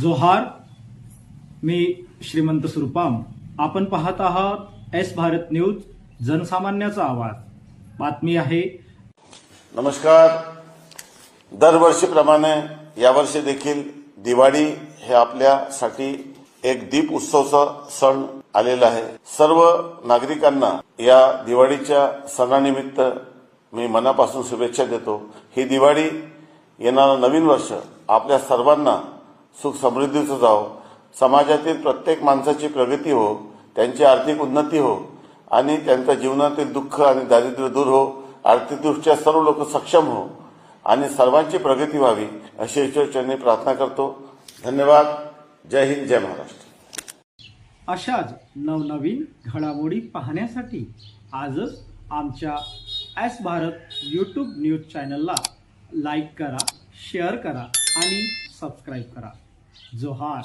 जोहार मी श्रीमंत सुरपाम. आपण पाहत आहात एस भारत न्यूज जनसामान्याचा आवाज. बातमी आहे. नमस्कार. दरवर्षीप्रमाणे यावर्षी देखील दिवाळी हे आपल्यासाठी एक दीप उत्सवचा सण आलेला आहे. सर्व नागरिकांना या दिवाळीच्या सणानिमित्त मी मनापासून शुभेच्छा देतो. ही दिवाळी येणारं नवीन वर्ष आपल्या सर्वांना सुख समृद्धीचं जावं. समाजातील प्रत्येक माणसाची प्रगती हो त्यांची आर्थिक उन्नती हो आणि त्यांच्या जीवनातील दुःख आणि दारिद्र्य दूर हो आर्थिकदृष्ट्या सर्व लोक सक्षम हो आणि सर्वांची प्रगती व्हावी अशी ईश्वरचरणी प्रार्थना करतो. धन्यवाद. जय हिंद जय महाराष्ट्र. अशाच नवनवीन घडामोडी पाहण्यासाठी आजच आमच्या एस भारत यूट्यूब न्यूज चॅनलला लाईक करा शेअर करा आणि सबस्क्राईब करा. जोहार